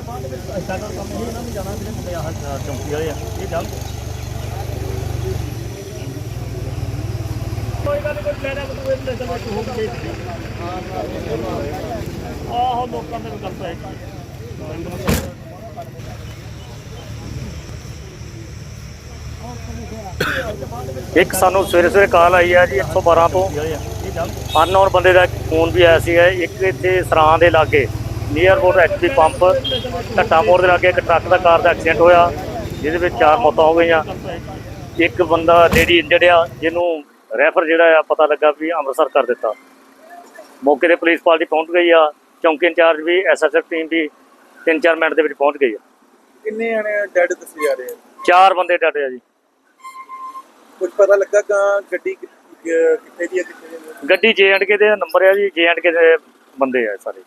ਕੰਮ ਇਹ ਇਹਨਾਂ ਨੂੰ ਜਾਣਾ ਜਿਹੜੇ ਮੁੰਡੇ ਆਹ ਚੌਂਕੀ ਵਾਲੇ ਆ ਇਹ ਜਾਣ। ਕੋਈ ਗੱਲ ਨਹੀਂ ਕੋਈ ਲੈਣਾ ਕੋਈ ਲੈ ਚੱਲ ਇੱਕ ਹੋ ਕੇ ਆਹੋ ਲੋਕਾਂ ਦੇ ਵੀ ਗੱਲ ਪੈ ਇੱਕ ਸਾਨੂੰ ਸਵੇਰੇ ਸਵੇਰੇ ਕਾਲ ਆਈ ਆ ਜੀ 112 ਤੋਂ। ਅਨਨੋਨ ਬੰਦੇ ਦਾ ਫੋਨ ਵੀ ਆਇਆ ਸੀ ਇੱਕ ਇੱਥੇ ਸਰਾਂ ਦੇ ਲਾਗੇ। ਨੀਅਰ ਅਬਾਊਟ ਐਚਪੀ ਪੰਪ ਘੱਟਾ ਮੋੜ ਦੇ ਲਾਗੇ ਇੱਕ ਟਰੱਕ ਦਾ ਕਾਰ ਦਾ ਐਕਸੀਡੈਂਟ ਹੋਇਆ ਜਿਹਦੇ ਵਿੱਚ ਚਾਰ ਮੌਤਾਂ ਹੋ ਗਈਆਂ। ਇੱਕ ਬੰਦਾ ਲੇਡੀ ਇੰਜਰਡ ਆ ਜਿਹਨੂੰ ਰੈਫਰ ਜਿਹੜਾ ਆ ਪਤਾ ਲੱਗਾ ਵੀ ਅੰਮ੍ਰਿਤਸਰ ਕਰ ਦਿੱਤਾ। ਮੌਕੇ ਤੇ ਪੁਲਿਸ ਪਾਰਟੀ ਪਹੁੰਚ ਗਈ ਆ ਚੌਂਕੀ ਇੰਚਾਰਜ ਵੀ ਐਸਐਸਐਫ ਟੀਮ ਵੀ 3-4 ਮਿੰਟ ਦੇ ਵਿੱਚ ਪਹੁੰਚ ਗਈ ਆ। ਕਿੰਨੇ ਆਣੇ ਡੈਡ ਦੱਸੇ ਜਾ ਰਹੇ ਆ? ਚਾਰ ਬੰਦੇ ਡਟੇ ਆ ਜੀ। ਕੁਝ ਪਤਾ ਲੱਗਾ ਕਿ ਗੱਡੀ ਕਿੱਥੇ ਦੀ ਹੈ ਕਿੱਥੇ ਦੀ? ਗੱਡੀ ਜੇ ਐਂਡ ਕੇ ਦੇ ਨੰਬਰ ਆ ਜੀ ਜੇ ਐਂਡ ਕੇ ਦੇ ਬੰਦੇ ਆ ਸਾਰੇ।